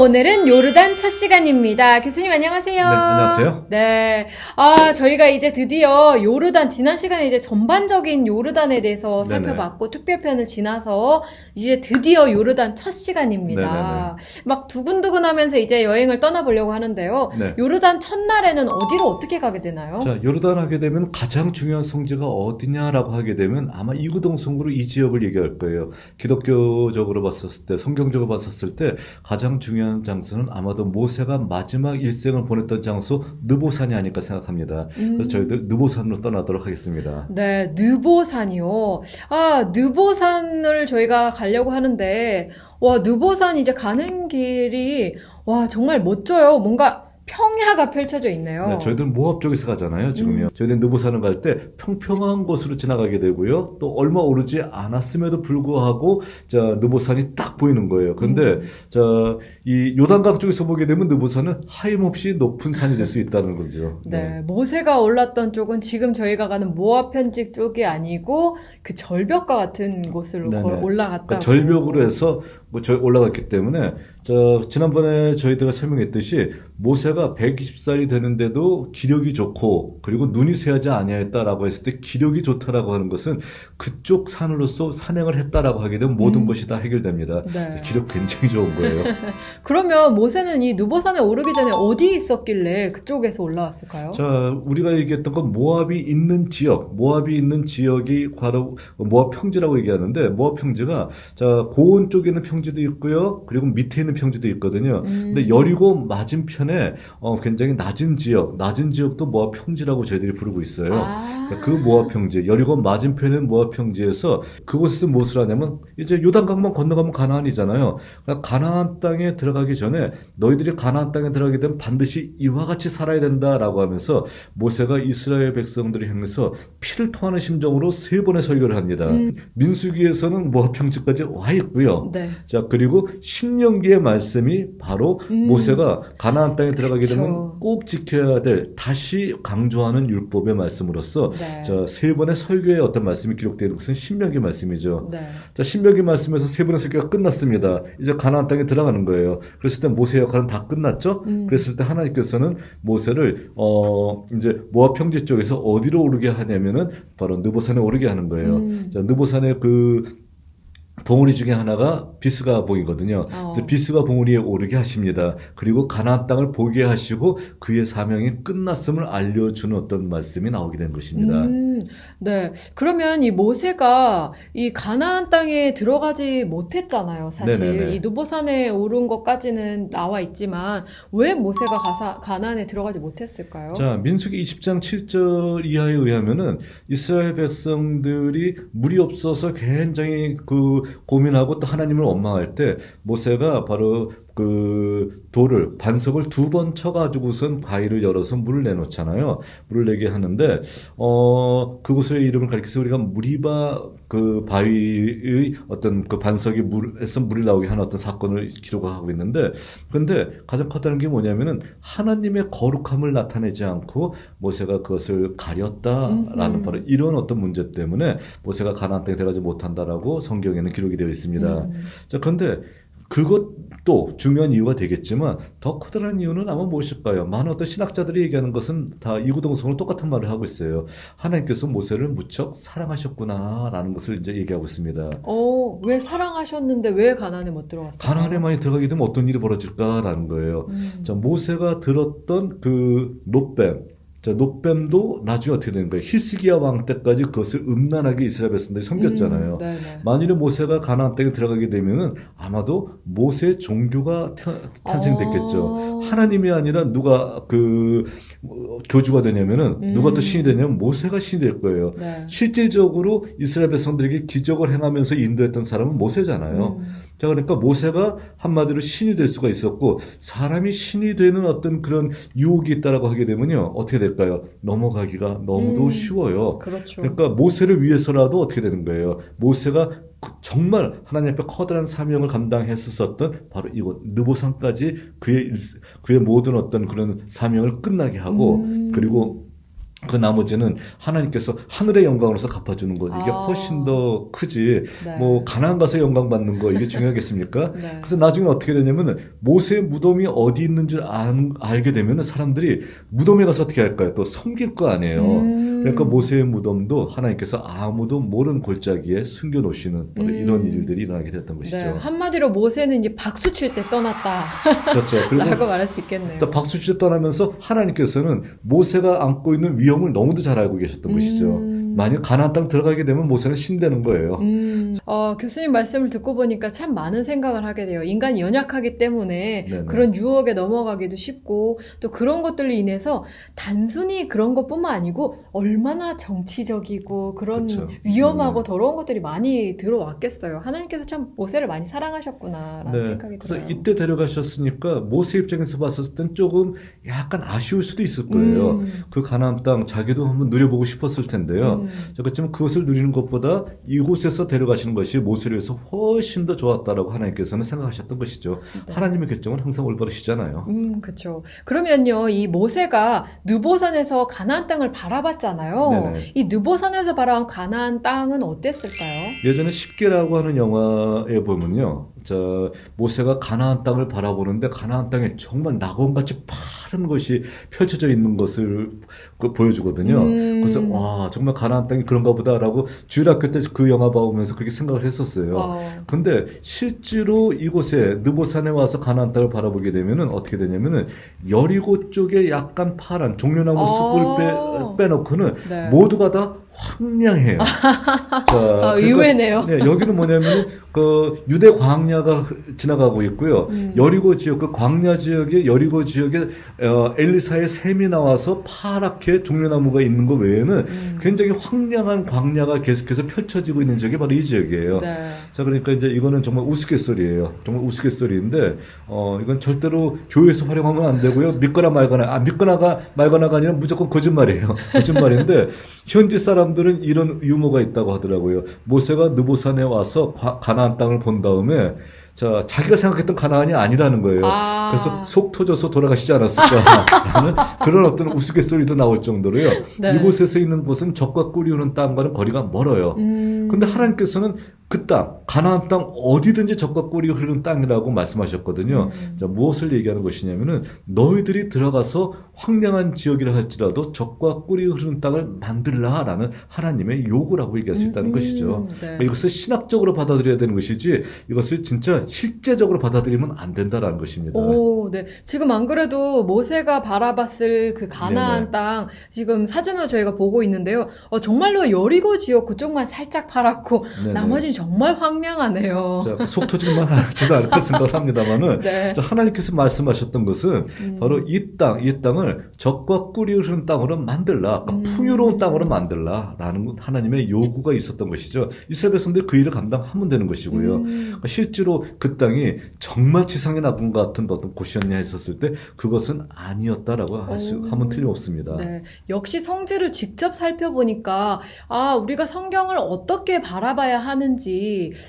오늘은 요르단 첫 시간입니다. 교수님 안녕하세요. 네, 안녕하세요. 네. 아, 저희가 이제 드디어 요르단, 지난 시간에 이제 전반적인 요르단에 대해서 네네. 살펴봤고, 특별편을 지나서 이제 드디어 요르단 첫 시간입니다. 막 두근두근 하면서 이제 여행을 떠나보려고 하는데요. 네. 요르단 첫날에는 어디로 어떻게 가게 되나요? 자, 요르단 하게 되면 가장 중요한 성지가 어디냐라고 하게 되면 아마 이구동성으로 이 지역을 얘기할 거예요. 기독교적으로 봤었을 때, 성경적으로 봤었을 때 가장 중요한 장소는 아마도 모세가 마지막 일생을 보냈던 장소 느보산이 아닐까 생각합니다. 음. 그래서 저희들 느보산으로 떠나도록 하겠습니다. 네, 느보산이요. 아, 느보산을 저희가 가려고 하는데, 와, 느보산 이제 가는 길이, 와, 정말 멋져요. 뭔가 평야가 펼쳐져 있네요. 네, 저희들은 모압 쪽에서 가잖아요, 지금요. 저희들은 느보산을 갈 때 평평한 곳으로 지나가게 되고요. 또 얼마 오르지 않았음에도 불구하고, 자, 느보산이 딱 보이는 거예요. 근데, 음. 자, 이 요단강 쪽에서 보게 되면 느보산은 하염없이 높은 산이 될 수 있다는 거죠. 네, 모세가 올랐던 쪽은 지금 저희가 가는 모압 편직 쪽이 아니고 그 절벽과 같은 곳으로 네네. 걸- 올라갔다. 그러니까 절벽으로 해서 뭐 저- 올라갔기 때문에 저 지난번에 저희들가 설명했듯이 모세가 120살이 되는데도 기력이 좋고 그리고 눈이 쇠하지 아니하였다라고 했을 때 기력이 좋다라고 하는 것은 그쪽 산으로서 산행을 했다라고 하게 되면 모든 음. 것이 다 해결됩니다. 네. 기력 굉장히 좋은 거예요. 그러면 모세는 이 누보산에 오르기 전에 어디 있었길래 그쪽에서 올라왔을까요? 자, 우리가 얘기했던 건 모압이 있는 지역, 모압이 있는 지역이 바로 모압 평지라고 얘기하는데 모압 평지가 자 고온 쪽에 있는 평지 도 있고요, 그리고 밑에 있는 평지도 있거든요. 음. 근데 여리고 맞은편에 어, 굉장히 낮은 지역, 낮은 지역도 모압 평지라고 저희들이 부르고 있어요. 아. 그 모압 평지, 여리고 맞은편에 모압 평지에서 그곳에서 무엇을 하냐면 이제 요단강만 건너가면 가나안이잖아요. 그러니까 가나안 땅에 들어가기 전에 너희들이 가나안 땅에 들어가게 되면 반드시 이와 같이 살아야 된다라고 하면서 모세가 이스라엘 백성들을 향해서 피를 토하는 심정으로 세 번의 설교를 합니다. 음. 민수기에서는 모압 평지까지 와 있고요. 네. 자 그리고 신명기의 말씀이 바로 음. 모세가 가나안 땅에 들어가게 그쵸. 되면 꼭 지켜야 될 다시 강조하는 율법의 말씀으로서 네. 자세 번의 설교의 어떤 말씀이 기록되어 있는 것은 신명기 말씀이죠. 네. 자 신명기 말씀에서 세 번의 설교가 끝났습니다. 이제 가나안 땅에 들어가는 거예요. 그랬을 때 모세 역할은 다 끝났죠. 음. 그랬을 때 하나님께서는 모세를 어 이제 모압 평지 쪽에서 어디로 오르게 하냐면은 바로 느보산에 오르게 하는 거예요. 음. 자 느보산의 그 봉우리 중에 하나가 비스가 봉이거든요. 어. 비스가 봉우리에 오르게 하십니다. 그리고 가나안 땅을 보게 하시고 그의 사명이 끝났음을 알려주는 어떤 말씀이 나오게 된 것입니다. 음, 네. 그러면 이 모세가 이 가나안 땅에 들어가지 못했잖아요, 사실. 네네네. 이 누보산에 오른 것까지는 나와 있지만 왜 모세가 가사, 가나안에 들어가지 못했을까요? 자, 민수기 20장 7절 이하에 의하면은 이스라엘 백성들이 물이 없어서 굉장히 그 고민하고 또 하나님을 원망할 때 모세가 바로 그 돌을 반석을 두 번 쳐가지고선 바위를 열어서 물을 내놓잖아요. 물을 내게 하는데 어 그곳의 이름을 가리켜서 우리가 무리바 그 바위의 어떤 그 반석이 물에서 물이 나오게 하는 어떤 사건을 기록하고 있는데 근데 가장 커다란 게 뭐냐면은 하나님의 거룩함을 나타내지 않고 모세가 그것을 가렸다라는 음흠. 바로 이런 어떤 문제 때문에 모세가 가나안 땅에 들어가지 못한다라고 성경에는 기록이 되어 있습니다. 음, 자, 그런데 그것도 중요한 이유가 되겠지만 더 커다란 이유는 아마 무엇일까요? 많은 어떤 신학자들이 얘기하는 것은 다 이구동성으로 똑같은 말을 하고 있어요. 하나님께서 모세를 무척 사랑하셨구나라는 것을 이제 얘기하고 있습니다. 어, 왜 사랑하셨는데 왜 가나안에 못 들어갔어요? 가나안에 많이 들어가게 되면 어떤 일이 벌어질까라는 거예요. 음. 자, 모세가 들었던 그 노뱀, 자, 노뱀도 나중에 어떻게 되는 거예요? 히스기야 왕 때까지 그것을 음란하게 이스라엘 백성들이 섬겼잖아요. 음. 만일에 모세가 가나안 땅에 들어가게 되면은 아마도 모세 종교가 태- 탄생됐겠죠. 어. 하나님이 아니라 누가 그 어, 교주가 되냐면은 누가 음. 또 신이 되냐면 모세가 신이 될 거예요. 네. 실질적으로 이스라엘 백성들에게 기적을 행하면서 인도했던 사람은 모세잖아요. 음. 자, 그러니까 모세가 한마디로 신이 될 수가 있었고, 사람이 신이 되는 어떤 그런 유혹이 있다라고 하게 되면요, 어떻게 될까요? 넘어가기가 너무도 음. 쉬워요. 그렇죠. 그러니까 모세를 위해서라도 어떻게 되는 거예요? 모세가 그- 정말 하나님 앞에 커다란 사명을 감당했었던 바로 이곳 느보산까지 그의 일- 그의 모든 어떤 그런 사명을 끝나게 하고 음. 그리고 그 나머지는 하나님께서 하늘의 영광으로서 갚아주는 것 이게 아. 훨씬 더 크지 네. 뭐 가나안 가서 영광 받는 거 이게 중요하겠습니까? 네. 그래서 나중에 어떻게 되냐면은 모세의 무덤이 어디 있는 줄 안- 알게 되면은 사람들이 무덤에 가서 어떻게 할까요? 또 섬길 거 아니에요. 음. 그러니까 모세의 무덤도 하나님께서 아무도 모르는 골짜기에 숨겨 놓으시는 음. 이런 일들이 일어나게 됐던 것이죠. 네, 한마디로 모세는 이제 박수 칠 때 떠났다. 그렇죠. 그리고 라고 말할 수 있겠네요. 또 박수치 떠나면서 하나님께서는 모세가 안고 있는 위험을 너무도 잘 알고 계셨던 것이죠. 음. 만약 가나안 땅 들어가게 되면 모세는 신되는 거예요. 음, 어, 교수님 말씀을 듣고 보니까 참 많은 생각을 하게 돼요. 인간이 연약하기 때문에 네네. 그런 유혹에 넘어가기도 쉽고 또 그런 것들로 인해서 단순히 그런 것뿐만 아니고 얼마나 정치적이고 그런 그쵸. 위험하고 음. 더러운 것들이 많이 들어왔겠어요. 하나님께서 참 모세를 많이 사랑하셨구나라는 네. 생각이 그래서 들어요. 이때 데려가셨으니까 모세 입장에서 봤을 땐 조금 약간 아쉬울 수도 있을 거예요. 음, 그 가나안 땅 자기도 한번 누려보고 싶었을 텐데요. 음. 자, 그렇지만 그것을 누리는 것보다 이곳에서 데려가시는 것이 모세를 위해서 훨씬 더 좋았다라고 하나님께서는 생각하셨던 것이죠. 네. 하나님의 결정은 항상 올바르시잖아요. 음, 그쵸. 그러면요, 이 모세가 느보산에서 가나안 땅을 바라봤잖아요. 네네. 이 느보산에서 바라본 가나안 땅은 어땠을까요? 예전에 십계라고 하는 영화에 보면요. 저 모세가 가나안 땅을 바라보는데 가나안 땅에 정말 낙원같이 파란 것이 펼쳐져 있는 것을 그 보여주거든요. 음. 그래서 와 정말 가나안 땅이 그런가 보다라고 주일학교 때 그 영화 보면서 그렇게 생각을 했었어요. 어, 근데 실제로 이곳에 느보산에 와서 가나안 땅을 바라보게 되면은 어떻게 되냐면은 여리고 쪽에 약간 파란 종려나무 숲을 어. 빼, 빼놓고는 네. 모두가 다 황량해요. 자, 아, 그러니까 의외네요. 네, 여기는 뭐냐면 그 유대 광야가 지나가고 있고요. 음. 여리고 지역 그 광야 지역에 여리고 지역에 어, 엘리사의 샘이 나와서 파랗게 종려나무가 있는 것 외에는 음. 굉장히 황량한 광야가 계속해서 펼쳐지고 있는 지역이 바로 이 지역이에요. 네. 자, 그러니까 이제 이거는 정말 우스갯소리예요. 정말 우스갯소리인데, 어, 이건 절대로 교회에서 활용하면 안 되고요. 믿거나 말거나, 아, 믿거나가 말거나가 아니라 무조건 거짓말이에요. 거짓말인데, 현지 사람 들은 이런 유머가 있다고 하더라고요. 모세가 느보산에 와서 가, 가나안 땅을 본 다음에, 자, 자기가 생각했던 가나안이 아니라는 거예요. 아. 그래서 속 터져서 돌아가시지 않았을까라는 그런 어떤 우스갯소리도 나올 정도로요. 네. 이곳에서 있는 곳은 적과 꿀이 흐르는 땅과는 거리가 멀어요. 음. 근데 하나님께서는 그 땅, 가나안 땅 어디든지 적과 꿀이 흐르는 땅이라고 말씀하셨거든요. 음. 자, 무엇을 얘기하는 것이냐면은 너희들이 들어가서 황량한 지역이라 할지라도 적과 꿀이 흐르는 땅을 만들라라는 하나님의 요구라고 얘기할 수 있다는 음, 것이죠. 네. 그러니까 이것을 신학적으로 받아들여야 되는 것이지 이것을 진짜 실제적으로 받아들이면 안 된다라는 것입니다. 오, 네. 지금 안 그래도 모세가 바라봤을 그 가나안 네네. 땅 지금 사진을 저희가 보고 있는데요. 어, 정말로 여리고 지역 그쪽만 살짝 파랗고 네네. 나머지는 정말 황량하네요. 자, 속 터지기만 하지도 않을 것 생각을 합니다만은 네. 자, 하나님께서 말씀하셨던 것은 음. 바로 이 땅, 이 땅을 적과 꿀이 흐르는 땅으로 만들라. 그러니까 음. 풍요로운 땅으로 만들라. 라는 하나님의 요구가 있었던 것이죠. 이스라엘 백성들이 그 일을 감당하면 되는 것이고요. 음. 그러니까 실제로 그 땅이 정말 지상의 낙원 같은 어떤 곳이었냐 했었을 때 그것은 아니었다라고 할 수, 오. 하면 틀림없습니다. 네. 역시 성질을 직접 살펴보니까, 아, 우리가 성경을 어떻게 바라봐야 하는지,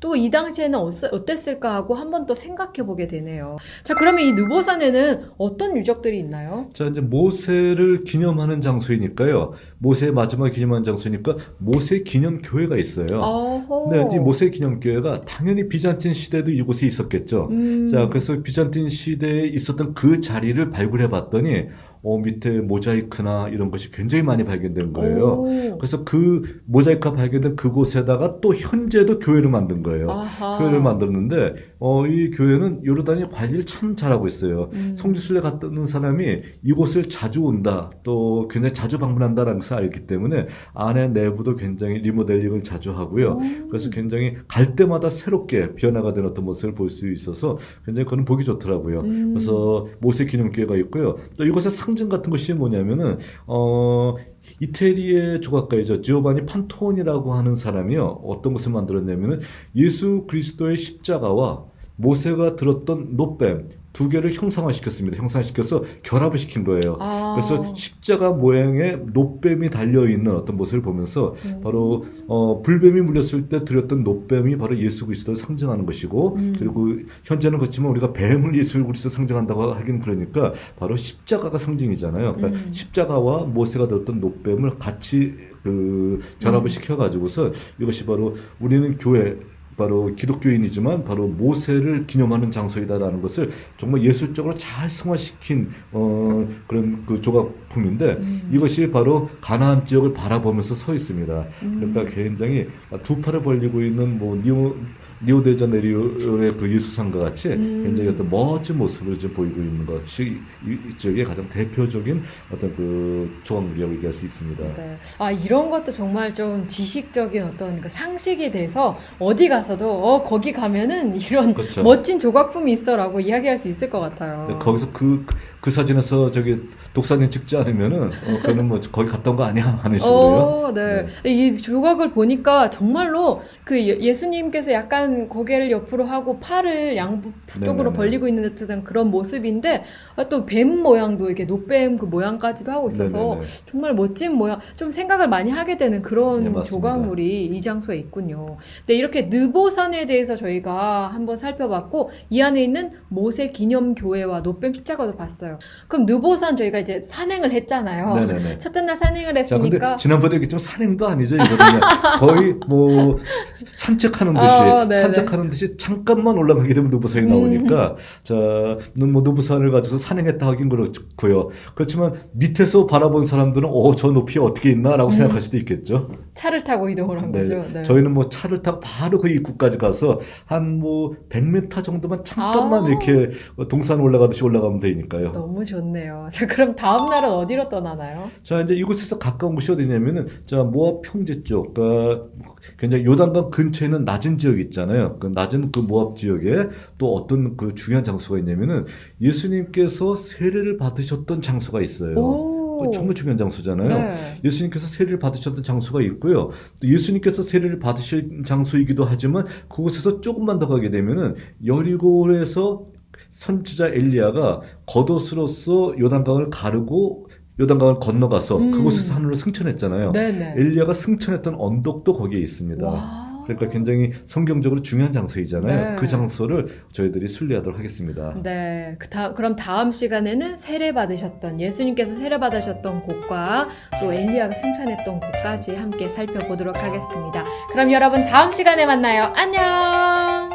또 이 당시에는 어땠- 어땠을까 하고 한 번 더 생각해 보게 되네요. 자, 그러면 이 느보산에는 어떤 유적들이 있나요? 자, 이제 모세를 기념하는 장소이니까요. 모세의 마지막 기념하는 장소니까 모세 기념 교회가 있어요. 어허. 네, 이 모세 기념 교회가 당연히 비잔틴 시대도 이곳에 있었겠죠. 음. 자, 그래서 비잔틴 시대에 있었던 그 자리를 발굴해 봤더니 어, 밑에 모자이크나 이런 것이 굉장히 많이 발견된 거예요. 오. 그래서 그 모자이크가 발견된 그곳에다가 또 현재도 교회를 만든 거예요. 아하. 교회를 만들었는데 어, 이 교회는 요르단이 관리를 참 잘하고 있어요. 음. 성지순례 갔다는 사람이 이곳을 자주 온다, 또 굉장히 자주 방문한다라는 것을 알기 때문에 안에 내부도 굉장히 리모델링을 자주 하고요. 오. 그래서 굉장히 갈 때마다 새롭게 변화가 된 어떤 모습을 볼 수 있어서 굉장히 그건 보기 좋더라고요. 음. 그래서 모세 기념교회가 있고요. 또 이곳의 상징 같은 것이 뭐냐면은 어 이태리의 조각가이죠. 지오바니 판토니라고 하는 사람이요. 어떤 것을 만들었냐면은 예수 그리스도의 십자가와 모세가 들었던 노뱀 두 개를 형상화시켰습니다. 형상화시켜서 결합을 시킨 거예요. 아. 그래서 십자가 모양의 노뱀이 달려 있는 어떤 모습을 보면서 음. 바로 어, 불뱀이 물렸을 때 드렸던 노뱀이 바로 예수 그리스도를 상징하는 것이고 음. 그리고 현재는 그렇지만 우리가 뱀을 예수 그리스도 상징한다고 하긴 그러니까 바로 십자가가 상징이잖아요. 그러니까 음. 십자가와 모세가 들었던 노뱀을 같이 그 결합을 음. 시켜가지고서 이것이 바로 우리는 교회 바로 기독교인이지만 바로 모세를 기념하는 장소이다라는 것을 정말 예술적으로 잘 승화시킨 어, 그런 그 조각품인데 음. 이것이 바로 가나안 지역을 바라보면서 서 있습니다. 음. 그러니까 굉장히 두 팔을 벌리고 있는 뭐 니오 니오데자네리오의 그 예수상과 같이 음. 굉장히 어떤 멋진 모습을 지금 보이고 있는 것이 이이 지역의 가장 대표적인 어떤 그 조각물이라고 얘기할 수 있습니다. 네. 아, 이런 것도 정말 좀 지식적인 어떤 그 상식이 돼서 어디 가서도 어, 거기 가면은 이런 그렇죠. 멋진 조각품이 있어라고 이야기할 수 있을 것 같아요. 네, 거기서 그, 그 사진에서 저기 독사진 찍지 않으면은 어, 그는 뭐 거기 갔다 온 거 아니야 하는 식으로요. 어, 네. 이 조각을 보니까 정말로 그 예- 예수님께서 약간 고개를 옆으로 하고 팔을 양쪽으로. 벌리고 있는 듯한 그런 모습인데 아, 또뱀 모양도 이렇게 노뱀 그 모양까지도 하고 있어서 네네네. 정말 멋진 모양, 좀 생각을 많이 하게 되는 그런 네. 조각물이 이 장소에 있군요. 네, 이렇게 느보산에 대해서 저희가 한번 살펴봤고 이 안에 있는 모세 기념 교회와 노뱀 십자가도 봤어요. 그럼 느보산 저희가 이제 산행을 했잖아요. 네네네. 첫째 날 산행을 했으니까 지난번에 이게 좀 산행도 아니죠, 이거는 거의 뭐 산책하는 듯이 어, 네 네. 산책하는 듯이 잠깐만 올라가게 되면 누부산이 음. 나오니까 자, 뭐 누부산을 가지고 산행했다 하긴 그렇고요. 그렇지만 밑에서 바라본 사람들은 어, 저 높이에 어떻게 있나라고 음. 생각할 수도 있겠죠. 차를 타고 이동을 한 네, 거죠. 네. 저희는 뭐 차를 타고 바로 그 입구까지 가서 한 뭐 100m 정도만 잠깐만 아. 이렇게 동산 올라가듯이 올라가면 되니까요. 너무 좋네요. 자, 그럼 다음 날은 어디로 떠나나요? 자, 이제 이곳에서 가까운 곳이 어디냐면은, 자, 모압 평지 쪽, 그, 굉장히 요단강 근처에 있는 낮은 지역이 있잖아요. 그 낮은 그 모압 지역에 또 어떤 그 중요한 장소가 있냐면은, 예수님께서 세례를 받으셨던 장소가 있어요. 오. 그 정말 중요한 장소잖아요. 네. 예수님께서 세례를 받으셨던 장소가 있고요. 또 예수님께서 세례를 받으신 장소이기도 하지만 그곳에서 조금만 더 가게 되면은 여리고에서 선지자 엘리야가 겉옷으로서 요단강을 가르고 요단강을 건너가서 음. 그곳에서 하늘로 승천했잖아요. 네네. 엘리야가 승천했던 언덕도 거기에 있습니다. 와. 그러니까 굉장히 성경적으로 중요한 장소이잖아요. 네. 그 장소를 저희들이 순례하도록 하겠습니다. 네. 그 다, 그럼 다음 시간에는 세례 받으셨던, 예수님께서 세례 받으셨던 곳과 또 엘리야가 승천했던 곳까지 함께 살펴보도록 하겠습니다. 그럼 여러분 다음 시간에 만나요. 안녕!